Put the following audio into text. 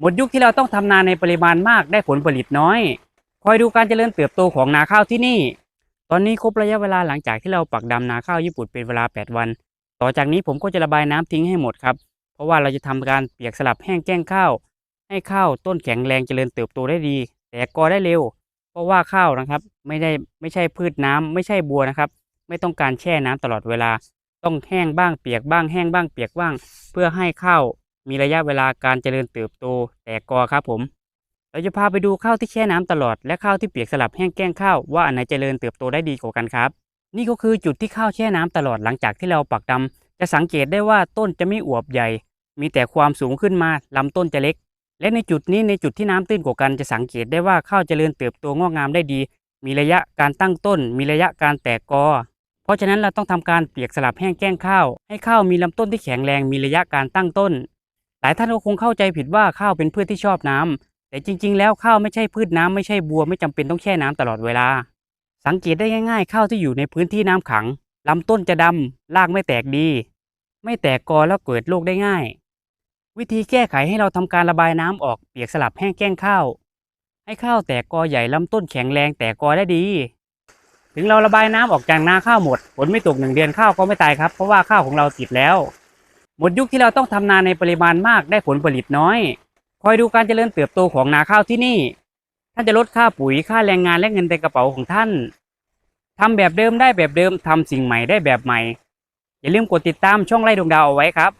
หมดยุคที่เราต้องทำนาในปริมาณมากได้ผลผลิตน้อย คอยดูการเจริญเติบโตของนาข้าวที่นี่ ตอนนี้ครบระยะเวลาหลังจากที่เราปักดำนาข้าวญี่ปุ่นเป็นเวลา 8 วัน ต่อจากนี้ผมก็จะระบายน้ำทิ้งให้หมดครับ เพราะว่าเราจะทำการเปียกสลับแห้งแกล้งข้าว ให้ข้าวต้นแข็งแรงเจริญเติบโตได้ดี แตกกอได้เร็ว เพราะว่าข้าวนะครับ ไม่ได้ไม่ใช่พืชน้ำไม่ใช่บัวนะครับ ไม่ต้องการแช่น้ำตลอดเวลา ต้องแห้งบ้างเปียกบ้างแห้งบ้างเปียกบ้าง เพื่อให้ข้าว มีระยะเวลาการเจริญเติบโตแตกกอครับผม เราจะพาไปดูข้าวที่แช่น้ำตลอดและข้าวที่เปียกสลับแห้งแกล้งข้าวว่าอันไหนเจริญเติบโตได้ดีกว่ากันครับ นี่ก็คือจุดที่ข้าวแช่น้ำตลอดหลังจากที่เราปักดำจะสังเกตได้ว่าต้นจะไม่อวบใหญ่ มีแต่ความสูงขึ้นมาลำต้นจะเล็ก และในจุดนี้ในจุดที่น้ำตื้นกว่ากันจะสังเกตได้ว่าข้าวเจริญเติบโตงอกงามได้ดี มีระยะการตั้งต้น มีระยะการแตกกอเพราะฉะนั้นเราต้องทำการเปียกสลับแห้งแกล้งข้าว ให้ข้าวมีลำต้นที่แข็งแรงมีระยะการตั้งต้น หลายท่านก็คงเข้าใจผิดว่าข้าวเป็นพืชที่ชอบน้ำแต่จริง ๆ แล้วข้าวไม่ใช่พืชน้ำไม่ใช่บัวไม่จำเป็นต้องแช่น้ำตลอดเวลา สังเกตได้ง่าย ๆ ข้าวที่อยู่ในพื้นที่น้ำขังลำต้นจะดำรากไม่แตกดี ไม่แตกกอแล้วเกิดโรคได้ง่าย วิธีแก้ไขให้เราทำการระบายน้ำออกเปียกสลับแห้งแกล้งข้าว ให้ข้าวแตกกอใหญ่ลำต้นแข็งแรงแตกกอได้ดี ถึงเราระบายน้ำออกจากนาข้าวหมดฝนไม่ตกหนึ่งเดือนข้าวก็ไม่ตายครับ เพราะว่าข้าวของเราติดแล้ว หมดยุคที่เราต้องทำนาในปริมาณมากได้ผลผลิตน้อย คอยดูการเจริญเติบโตของนาข้าวที่นี่ ท่านจะลดค่าปุ๋ยค่าแรงงานและเงินในกระเป๋าของท่านทำแบบเดิมได้แบบเดิมทำสิ่งใหม่ได้แบบใหม่ อย่าลืมกดติดตามช่องไล่ดวงดาวเอาไว้ครับ